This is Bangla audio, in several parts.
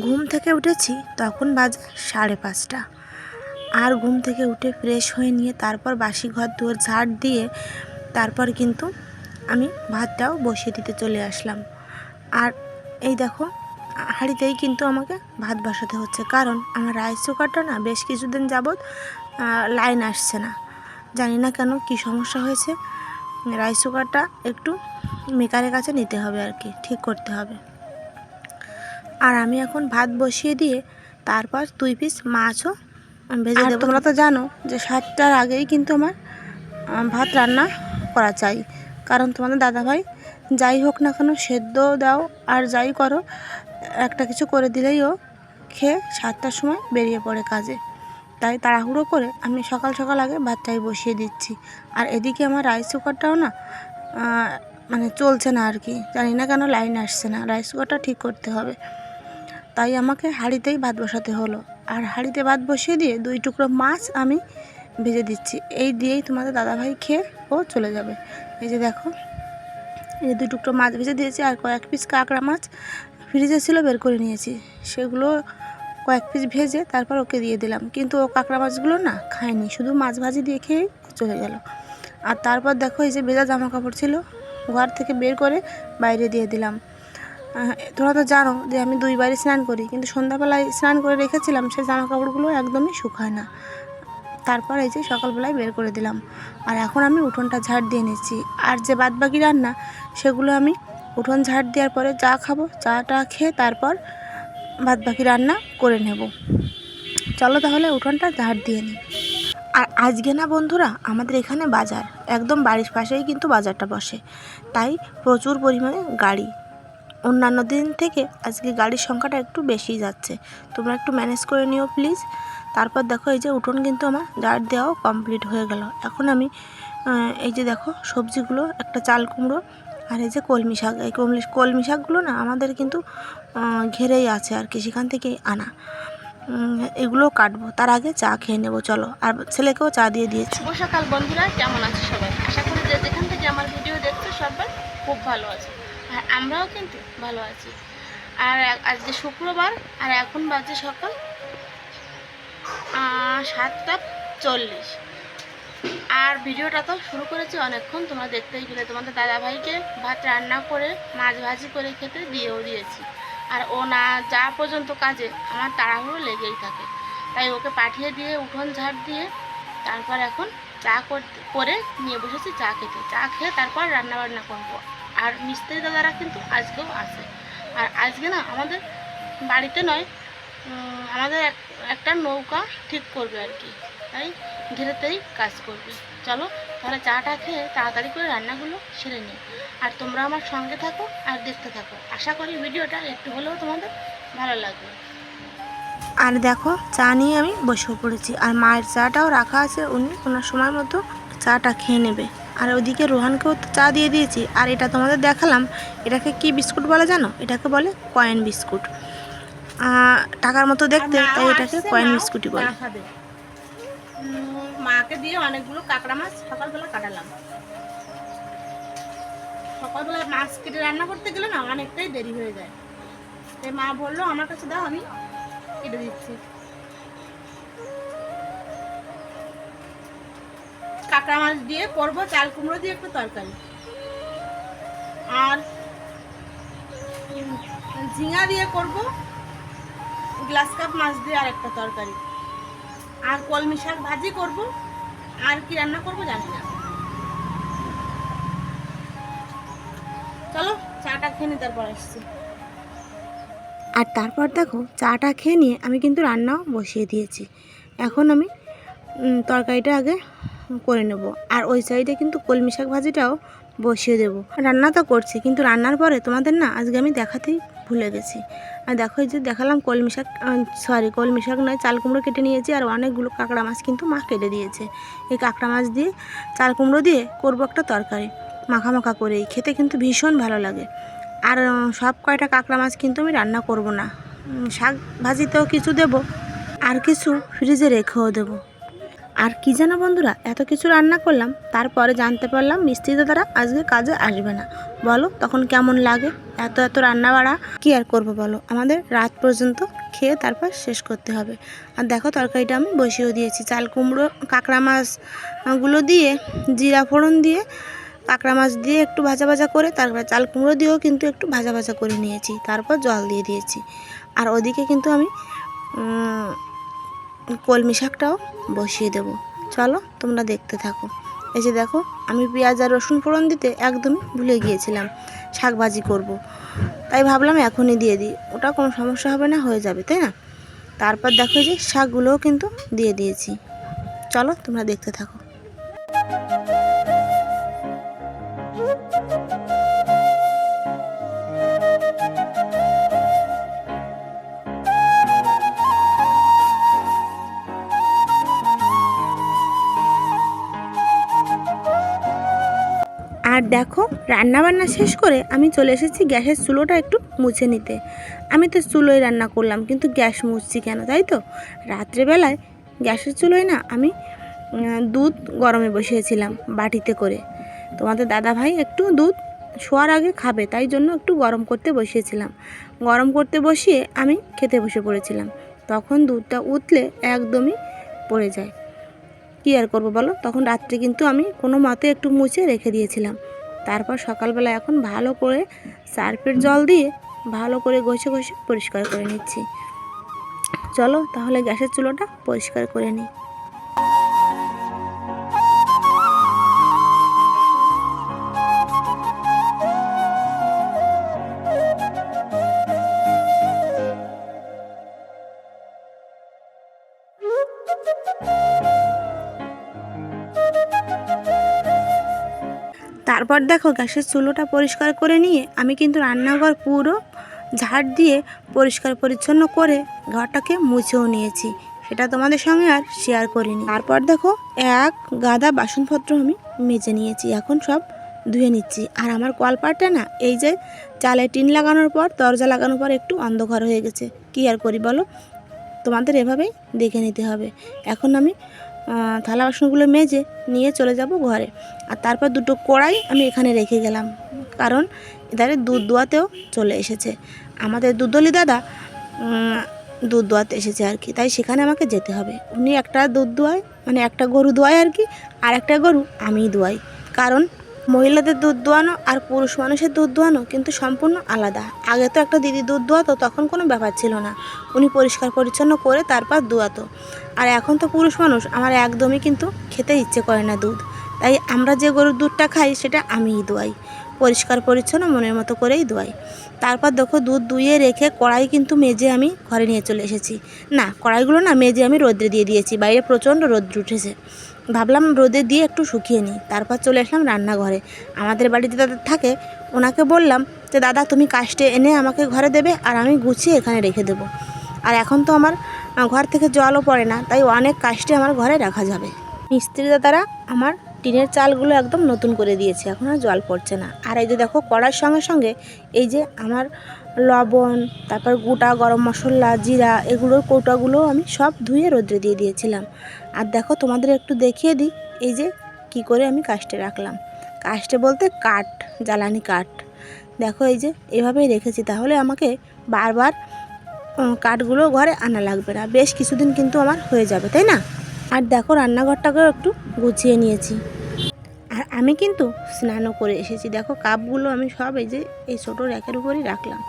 ঘুম থেকে উঠেছি তখন বাজে সাড়ে পাঁচটা। আর ঘুম থেকে উঠে ফ্রেশ হয়ে নিয়ে তারপর বাসি ঘর দুয়ার ঝাড় দিয়ে তারপর কিন্তু আমি ভাতটাও বসিয়ে দিতে চলে আসলাম। আর এই দেখো, হাঁড়িতেই কিন্তু আমাকে ভাত বসাতে হচ্ছে। কারণ আমার রাইস কুকারটা না বেশ কিছুদিন যাবৎ লাইন আসছে না। জানি না কেন কি সমস্যা হয়েছে। রাইস কুকারটা একটু মেকারের কাছে নিতে হবে আর কি, ঠিক করতে হবে। আর আমি এখন ভাত বসিয়ে দিয়ে তারপর দুই পিস মাছও ভেজে দেবো। তোমরা তো জানো যে সাতটার আগেই কিন্তু আমার ভাত রান্না করা চাই। কারণ তোমাদের দাদাভাই যাই হোক না কেন সেদ্ধ দাও আর যাই করো একটা কিছু করে দিলেই ও খেয়ে সাতটার সময় বেরিয়ে পড়ে কাজে। তাই তাড়াহুড়ো করে আমি সকাল সকাল আগে ভাতটাই বসিয়ে দিচ্ছি। আর এদিকে আমার রাইস কুকারটাও না মানে চলছে না আর কি। জানি না কেন লাইন আসছে না। রাইস কুকারটা ঠিক করতে হবে। তাই আমাকে হাঁড়িতেই ভাত বসাতে হলো। আর হাঁড়িতে ভাত বসিয়ে দিয়ে দুই টুকরো মাছ আমি ভেজে দিচ্ছি। এই দিয়েই তোমাদের দাদাভাই খেয়ে ও চলে যাবে। এই যে দেখো, এই যে দুই টুকরো মাছ ভেজে দিয়েছি আর কয়েক পিস কাঁকড়া মাছ ফ্রিজে ছিল বের করে নিয়েছি। সেগুলো কয়েক পিস ভেজে তারপর ওকে দিয়ে দিলাম। কিন্তু ও কাঁকড়া মাছগুলো না খায়নি, শুধু মাছ ভাজি দিয়ে খেয়ে চলে গেল। আর তারপর দেখো এই যে ভেজা জামা কাপড় ছিল, ঘর থেকে বের করে বাইরে দিয়ে দিলাম। তোমরা তো জানো যে আমি দুইবারই স্নান করি, কিন্তু সন্ধ্যাবেলায় স্নান করে রেখেছিলাম, সেই জামা কাপড়গুলো একদমই শুকায় না। তারপর এই যে সকালবেলায় বের করে দিলাম। আর এখন আমি উঠোনটা ঝাড় দিয়ে নিচ্ছি। আর যে বাদবাকি রান্না, সেগুলো আমি উঠোন ঝাড় দেওয়ার পরে চা খাব, চাটা খেয়ে তারপর বাদবাকি রান্না করে নেব। চলো তাহলে উঠোনটা ঝাড় দিয়ে নিই। আর আজকে না বন্ধুরা, আমাদের এখানে বাজার। একদম বাড়ির পাশেই কিন্তু বাজারটা বসে। তাই প্রচুর পরিমাণে গাড়ি অন্যান্য দিন থেকে আজকে গাড়ির সংখ্যাটা একটু বেশি যাচ্ছে। তোমরা একটু ম্যানেজ করে নিও প্লিজ তারপর দেখো এই যে উঠোন কিন্তু আমার ঝাড় দেওয়াও কমপ্লিট হয়ে গেল। এখন আমি এই যে দেখো সবজিগুলো, একটা চাল কুমড়ো আর এই যে কলমি শাক। এই কলমি কলমি শাকগুলো না আমাদের কিন্তু ঘেরেই আছে আর কি, সেখান থেকেই আনা। এগুলো কাটবো, তার আগে চা খেয়ে নেব, চলো। আর ছেলেকেও চা দিয়ে দিয়েছি। শুভ সকাল বন্ধুরা, কেমন আছে সবাই? আশা করি যে যেখান থেকে আমার ভিডিও দেখছ সবাই খুব ভালো আছে। আর আমরাও কিন্তু ভালো আছি। আর আজকে শুক্রবার, আর এখন বাজে সকাল সাতটা চল্লিশ। আর ভিডিওটা তো শুরু করেছি অনেকক্ষণ, তোমরা দেখতেই পেলে। তোমাদের দাদাভাইকে ভাত রান্না করে, মাছ ভাজি করে খেতে দিয়েও দিয়েছি। আর ও না যা পর্যন্ত কাজে, আমার তাড়াহুড়ো লেগেই থাকে। তাই ওকে পাঠিয়ে দিয়ে, উঠোন ঝাড় দিয়ে, তারপর এখন চা করে নিয়ে বসেছি, চা খেতে। চা খেয়ে তারপর রান্না বান্না করব। আর মিস্ত্রি দাদারা কিন্তু আজকেও আসে আর আজকে না আমাদের বাড়িতে নয় আমাদের এক- একটা নৌকা ঠিক করবে আর কি। তাই ঘিরেতেই কাজ করবে। চলো, তাহলে চাটা খেয়ে তাড়াতাড়ি করে রান্নাগুলো সেরে নিই। আর তোমরা আমার সঙ্গে থাকো আর দেখতে থাকো। আশা করি ভিডিওটা একটু হলেও তোমাদের ভালো লাগবে। আর দেখো, চা নিয়ে আমি বসেও পড়েছি। আর মায়ের চাটাও রাখা আছে। উনি ওনার সময় মতো চাটা খেয়ে নেবে। আর ওদিকে রোহানকেও তো চা দিয়ে দিয়েছি। আর এটা তোমাদের দেখালাম এটাকে কি বিস্কুট বলে জানো? এটাকে বলে কয়েন বিস্কুট। টাকার মতো দেখতে তাই এটাকে কয়েন বিস্কুটই বলে। মাকে দিয়ে অনেকগুলো কাঁকড়া মাছ সকালবেলা কাটালাম। সকালবেলা মাছ কেটে রান্না করতে গেলে না অনেকটাই দেরি হয়ে যায়। তাই মা বলল আমার কাছে দাও আমি কেটে দিচ্ছি। কাঁকড়া মাছ দিয়ে করব, চাল কুমড়ো দিয়ে একটু তরকারি। আর ঝিঙা দিয়ে করব, গ্লাস কাপ মাছ দিয়ে আর একটা তরকারি। আর কলমি শাক ভাজি করব, আর কি রান্না করব জানি না। চলো, চাটা খেয়ে নি, তারপর আসছি। আর তারপর দেখো, চাটা খেয়ে নিয়ে আমি কিন্তু রান্নাও বসিয়ে দিয়েছি। এখন আমি তরকারিটা আগে করে নেব। আর ওই সাইডে কিন্তু কলমি শাক ভাজিটাও বসিয়ে দেবো। রান্না তো করছি, কিন্তু রান্নার পরে তোমাদের না আজকে আমি দেখাতেই ভুলে গেছি। আর দেখো যে দেখালাম কলমি শাক সরি কলমি শাক নয়, চাল কুমড়ো কেটে নিয়েছি আর অনেকগুলো কাঁকড়া মাছ কিন্তু মা কেটে দিয়েছে। এই কাঁকড়া মাছ দিয়ে চাল কুমড়ো দিয়ে করব একটা তরকারি মাখা মাখা করেই। খেতে কিন্তু ভীষণ ভালো লাগে। আর সব কয়টা কাঁকড়া মাছ কিন্তু আমি রান্না করব না। শাক ভাজিতেও কিছু দেব, আর কিছু ফ্রিজে রেখেও দেব। আর কি জানো বন্ধুরা এত কিছু রান্না করলাম তারপরে জানতে পারলাম মিস্ত্রি দাদারা আজকে কাজে আসবে না। বলো তখন কেমন লাগে? এত এত রান্না বাড়া কি আর করব বলো? আমাদের রাত পর্যন্ত খেয়ে তারপর শেষ করতে হবে। আর দেখো তরকারিটা আমি বসিয়েও দিয়েছি। চাল কুমড়ো কাঁকড়া মাছ আহ, গুলো দিয়ে জিরা ফোড়ন দিয়ে কাঁকড়া মাছ দিয়ে একটু ভাজা ভাজা করে তারপর চাল কুমড়ো দিয়েও কিন্তু একটু ভাজা ভাজা করে নিয়েছি। তারপর জল দিয়ে দিয়েছি। আর ওদিকে কিন্তু আমি কলমি শাকটাও বসিয়ে দেব। চলো তোমরা দেখতে থাকো। এই যে দেখো, আমি পেঁয়াজ আর রসুন ফোড়ন দিতে একদমই ভুলে গিয়েছিলাম, শাক ভাজি করব। তাই ভাবলাম এখনই দিয়ে দিই, ওটা কোনো সমস্যা হবে না, হয়ে যাবে, তাই না? তারপর দেখো যে শাকগুলোও কিন্তু দিয়ে দিয়েছি। চলো তোমরা দেখতে থাকো। আর দেখো রান্না বান্না শেষ করে আমি চলে এসেছি গ্যাসের চুলোটা একটু মুছে নিতে। আমি তো চুলোয় রান্না করলাম, কিন্তু গ্যাস মুছছি কেন, তাই তো? রাত্রেবেলায় গ্যাসের চুলোয় না আমি দুধ গরমে বসিয়েছিলাম বাটিতে করে। তোমাদের দাদা ভাই একটু দুধ শোয়ার আগে খাবে, তাই জন্য একটু গরম করতে বসিয়েছিলাম। গরম করতে বসিয়ে আমি খেতে বসে পড়েছিলাম। তখন দুধটা উতলে একদমই পড়ে যায়। কী আর করব বলো? তখন রাত্রে কিন্তু আমি কোনো মতে একটু মুছে রেখে দিয়েছিলাম। তারপর সকালবেলা এখন ভালো করে সার্ফের জল দিয়ে ভালো করে ঘষে ঘষে পরিষ্কার করে নিচ্ছি। চলো তাহলে গ্যাসের চুলোটা পরিষ্কার করে নিই। তারপর দেখো গ্যাসের চুলোটা পরিষ্কার করে নিয়ে আমি কিন্তু রান্নাঘর পুরো ঝাড় দিয়ে পরিষ্কার পরিচ্ছন্ন করে ঘরটাকে মুছেও নিয়েছি। সেটা তোমাদের সঙ্গে আর শেয়ার করিনি। তারপর দেখো এক গাদা বাসনপত্র আমি মেজে নিয়েছি। এখন সব ধুয়ে নিচ্ছি। আর আমার কলপাটটা না, এই যে চালে টিন লাগানোর পর, দরজা লাগানোর পর একটু অন্ধকার হয়ে গেছে। কী আর করি বলো? তোমাদের এভাবেই দেখে নিতে হবে। এখন আমি থালা বাসনগুলো মেজে নিয়ে চলে যাব ঘরে। আর তারপর দুটো কড়াই আমি এখানে রেখে গেলাম। কারণ এধারে দুধ দোয়াতেও চলে এসেছে। আমাদের দুধলি দাদা দুধ দোয়াতে এসেছে আর কি। তাই সেখানে আমাকে যেতে হবে। উনি একটা দুধ দোয়ায় মানে একটা গরু দোয়ায় আর কি, আর একটা গরু আমি দোয়াই। কারণ মহিলাদের দুধ দোয়ানো আর পুরুষ মানুষের দুধ দোয়ানো কিন্তু সম্পূর্ণ আলাদা। আগে তো একটা দিদি দুধ দোয়াতো, তখন কোনো ব্যাপার ছিল না। উনি পরিষ্কার পরিচ্ছন্ন করে তারপর দোয়াতো। আর এখন তো পুরুষ মানুষ, আমার একদমই কিন্তু খেতে ইচ্ছে করে না দুধ। তাই আমরা যে গরুর দুধটা খাই, সেটা আমিই দোয়াই। পরিষ্কার পরিচ্ছন্ন মনের মতো করেই দোয়াই তারপর দেখো দুধ দুইয়ে রেখে কড়াই কিন্তু মেজে আমি ঘরে নিয়ে চলে এসেছি। না, কড়াইগুলো না মেজে আমি রোদ্রে দিয়ে দিয়েছি, বাইরে প্রচণ্ড রোদ্র উঠেছে। ভাবলাম রোদে দিয়ে একটু শুকিয়ে নিই, তারপর চলে আসলাম রান্নাঘরে। আমাদের বাড়িতে দাদা থাকে, ওনাকে বললাম যে, দাদা, তুমি কাস্টে এনে আমাকে ঘরে দেবে আর আমি গুছিয়ে এখানে রেখে দেবো। আর এখন তো আমার, ঘর থেকে জলও পড়ে না, তাই অনেক কাস্টে আমার ঘরে রাখা যাবে। মিস্ত্রি দাদারা আমার টিনের চালগুলো একদম নতুন করে দিয়েছে, এখন আর জল পড়ছে না। আর এই যে দেখো কড়ার সঙ্গে সঙ্গে এই যে আমার লবণ, তারপর গোটা গরম মশলা, জিরা, এগুলোর কৌটাগুলো আমি সব ধুয়ে রোদ্রে দিয়ে দিয়েছিলাম। আর দেখো, তোমাদের একটু দেখিয়ে দিই, এই যে কি করে আমি কাস্টে রাখলাম। কাস্টে বলতে কাঠ, জ্বালানি কাঠ। দেখো, এই যে এভাবেই রেখেছি, তাহলে আমাকে বারবার কাঠগুলো ঘরে আনা লাগবে না। বেশ কিছুদিন কিন্তু আমার হয়ে যাবে, তাই না? আর দেখো রান্নাঘরটাকেও একটু গুছিয়ে নিয়েছি। আর আমি কিন্তু স্নানও করে এসেছি। দেখো কাপগুলো আমি সব এই যে এই ছোটো র্যাকের উপরই রাখলাম।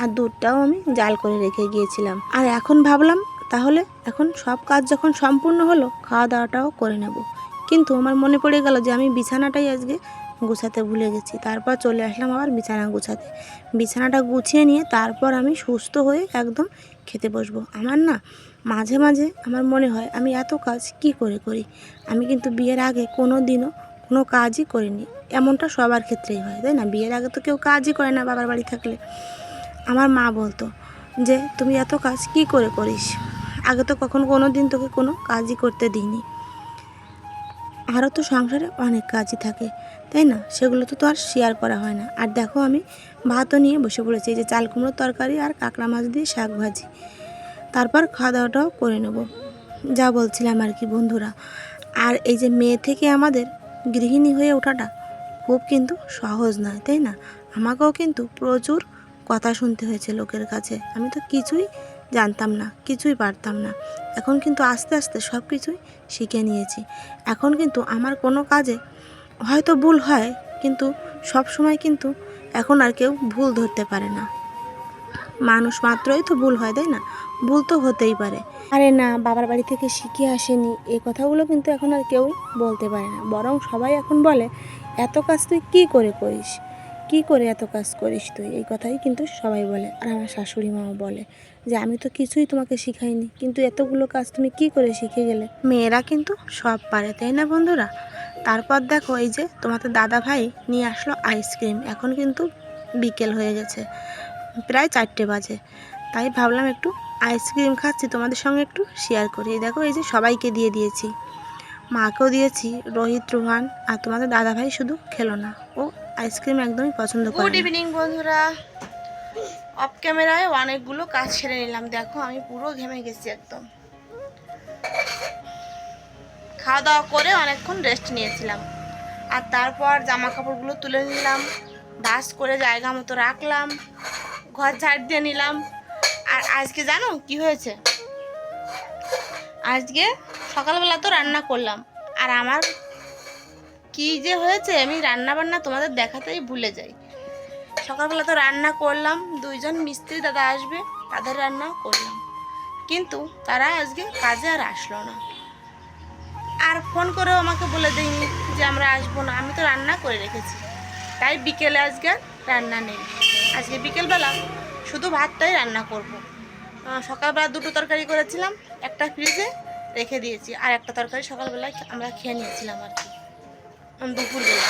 আর দুধটাও আমি জাল করে রেখে গিয়েছিলাম। আর এখন ভাবলাম, তাহলে এখন সব কাজ যখন সম্পূর্ণ হলো খাওয়া দাওয়াটাও করে নেব। কিন্তু আমার মনে পড়ে গেল যে আমি বিছানাটাই আজকে গুছাতে ভুলে গেছি। তারপর চলে আসলাম আবার বিছানা গুছাতে। বিছানাটা গুছিয়ে নিয়ে তারপর আমি সুস্থ হয়ে একদম খেতে বসবো। আমার না মাঝে মাঝে আমার মনে হয় আমি এত কাজ কি করে করি? আমি কিন্তু বিয়ের আগে কোনো দিনও কোনো কাজই করিনি। এমনটা সবার ক্ষেত্রেই হয়, তাই না? বিয়ের আগে তো কেউ কাজই করে না বাবার বাড়ি থাকলে। আমার মা বলতো যে, তুমি এত কাজ কি করে করিস? আগে তো কখনো কোনো দিন তোকে কোনো কাজই করতে দিইনি। আরও তো সংসারে অনেক কাজই থাকে, তাই না? সেগুলো তো তো আর শেয়ার করা হয় না। আর দেখো আমি ভাতও নিয়ে বসে পড়েছি যে চাল কুমড়োর তরকারি আর কাঁকড়া মাছ দিয়ে শাক ভাজি। তারপর খাওয়া দাওয়াটাও করে নেব। যা বলছিলাম আর কি বন্ধুরা। আর এই যে মেয়ে থেকে আমাদের গৃহিণী হয়ে ওঠাটা খুব কিন্তু সহজ নয়, তাই না? আমাকেও কিন্তু প্রচুর কথা শুনতে হয়েছে লোকের কাছে। আমি তো কিছুই জানতাম না, কিছুই পারতাম না। এখন কিন্তু আস্তে আস্তে সব কিছুই শিখে নিয়েছি। এখন কিন্তু আমার কোনো কাজে হয়তো ভুল হয়, কিন্তু সব সময় কিন্তু এখন আর কেউ ভুল ধরতে পারে না। মানুষ মাত্রই তো ভুল হয়, তাই না? ভুল তো হতেই পারে। আরে না বাবার বাড়ি থেকে শিখে আসেনি। এই কথাগুলো কিন্তু এখন আর কেউই বলতে পারে না। বরং সবাই এখন বলে এত কাজ তুই কী করে করিস? কী করে এত কাজ করিস তুই? এই কথাই কিন্তু সবাই বলে। আর আমার শাশুড়ি মাও বলে যে আমি তো কিছুই তোমাকে শিখাইনি। কিন্তু এতগুলো কাজ তুমি কি করে শিখে গেলে? মেয়েরা কিন্তু সব পারে তাই না বন্ধুরা? তারপর দেখো এই যে তোমাদের দাদা ভাই নিয়ে আসলো আইসক্রিম। এখন কিন্তু বিকেল হয়ে গেছে প্রায় চারটে বাজে। তাই ভাবলাম একটু আইসক্রিম খাচ্ছি তোমাদের সঙ্গে একটু শেয়ার করি। দেখো এই যে সবাইকে দিয়ে দিয়েছি। মাকেও দিয়েছি রোহিত রোহান আর তোমাদের দাদা ভাই শুধু খেলো না। ও আইসক্রিম একদমই পছন্দ করে গুড ইভিনিং বন্ধুরা। অফ ক্যামেরায় অনেকগুলো কাজ সেরে নিলাম। দেখো আমি পুরো ঘেমে গেছি একদম। খাওয়া দাওয়া করে অনেকক্ষণ রেস্ট নিয়েছিলাম। আর তারপর জামা কাপড়গুলো তুলে নিলাম। ভাস করে জায়গা মতো রাখলাম। ঘর ঝাড় দিয়ে নিলাম। আজকে জানো কি হয়েছে? আজকে সকালবেলা তো রান্না করলাম। আর আমার কি যে হয়েছে আমি রান্না বান্না তোমাদের দেখাতেই ভুলে যাই। সকালবেলা তো রান্না করলাম, দুইজন মিস্ত্রি দাদা আসবে, তাদের রান্নাও করলাম। কিন্তু তারা আজকে কাজে আর আসলো না। আর ফোন করেও আমাকে বলে দেয়নি যে আমরা আসব না, আমি তো রান্না করে রেখেছি। তাই বিকেলে আজকে রান্না নেই। আজকে বিকেলবেলা শুধু ভাতটাই রান্না করব। সকালবেলা দুটো তরকারি করেছিলাম, একটা ফ্রিজে রেখে দিয়েছি, আর একটা তরকারি সকালবেলায় আমরা খেয়ে নিয়েছিলাম আর কি। দুপুরবেলা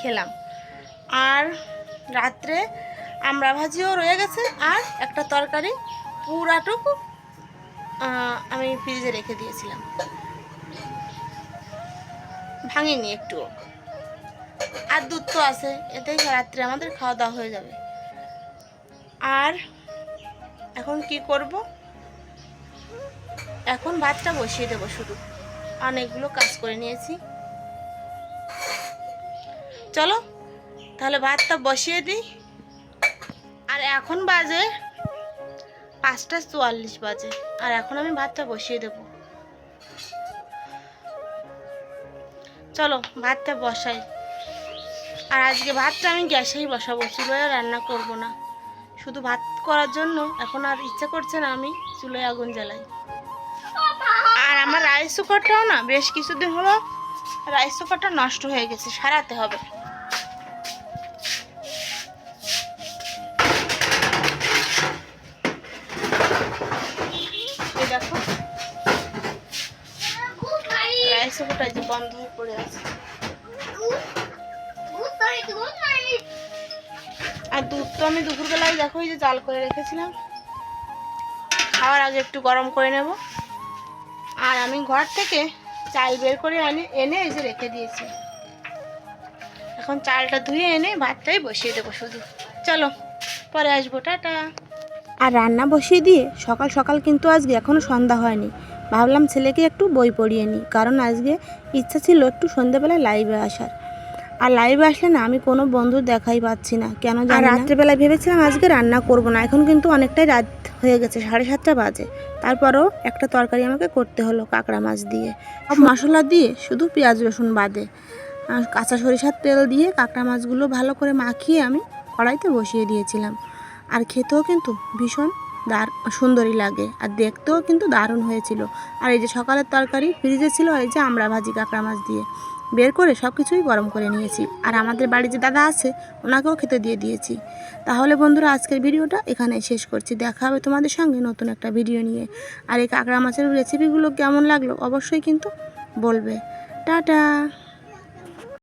খেলাম। আর রাত্রে আমরা ভাজিও রয়ে গেছে, আর একটা তরকারি পুরাটুকু আমি ফ্রিজে রেখে দিয়েছিলাম। ভাঙিনি একটুও। আর দুধ তো আছে, এতেই রাত্রে আমাদের খাওয়া দাওয়া হয়ে যাবে। আর এখন কি করব? এখন ভাতটা বসিয়ে দেবো শুধু। অনেকগুলো কাজ করে নিয়েছি। চলো, তাহলে ভাতটা বসিয়ে দিই। আর এখন বাজে পাঁচটা চুয়াল্লিশ বাজে। আর এখন আমি ভাতটা বসিয়ে দেব। চলো, ভাতটা বসাই। আর আজকে ভাতটা আমি গ্যাসেই বসাবো, চুলোয় রান্না করব না। শুধু ভাত করার জন্য এখন আর ইচ্ছা করছে না আমি চুলোয় আগুন জ্বালাই। আর আমার রাইস কুকারটাও না বেশ কিছুদিন হলো রাইস কুকারটা নষ্ট হয়ে গেছে, সারাতে হবে। রাইস কুকারটা যে বন্ধ হয়ে পড়ে আছে। আর দুধ তো আমি দুপুরবেলায় দেখো যে জাল করে রেখেছিলাম। খাওয়ার আগে একটু গরম করে নেব। আর আমি ঘর থেকে চাল বের করে এনে এনে যে রেখে দিয়েছি। এখন চালটা ধুয়ে এনে ভাতটাই বসিয়ে দেবো শুধু। চলো, পরে আসব, টাটা। আর রান্না বসিয়ে দিয়ে সকাল সকাল কিন্তু আজকে এখনও সন্ধ্যা হয়নি। ভাবলাম ছেলেকে একটু বই পড়িয়ে নিই, কারণ আজকে ইচ্ছা ছিল একটু সন্ধ্যাবেলায় লাইভে আসার। আর লাইভে আসলে না আমি কোনো বন্ধু দেখাই পাচ্ছি না কেন জানি না। রাত্রেবেলায় ভেবেছিলাম আজকে রান্না করব না এখন কিন্তু অনেকটাই রাত হয়ে গেছে সাড়ে সাতটা বাজে। তারপরও একটা তরকারি আমাকে করতে হলো কাঁকড়া মাছ দিয়ে। সব মশলা দিয়ে শুধু পেঁয়াজ রসুন বাদে। কাঁচা সরিষার তেল দিয়ে কাঁকড়া মাছগুলো ভালো করে মাখিয়ে আমি কড়াইতে বসিয়ে দিয়েছিলাম। আর খেতেও কিন্তু ভীষণ দার সুন্দরই লাগে আর দেখতেও কিন্তু দারুণ হয়েছিল। আর এই যে সকালের তরকারি ফ্রিজে ছিল এই যে আমরা ভাজি কাঁকড়া মাছ দিয়ে। বের করে সব কিছুই গরম করে নিয়েছি। আর আমাদের বাড়ি যে দাদা আছে, ওনাকেও খেতে দিয়ে দিয়েছি। তাহলে বন্ধুরা, আজকের ভিডিওটা এখানে শেষ করছি। দেখা হবে তোমাদের সঙ্গে নতুন একটা ভিডিও নিয়ে। আর এই কাঁকড়া মাছের রেসিপিগুলো কেমন লাগল অবশ্যই কিন্তু বলবে। টাটা!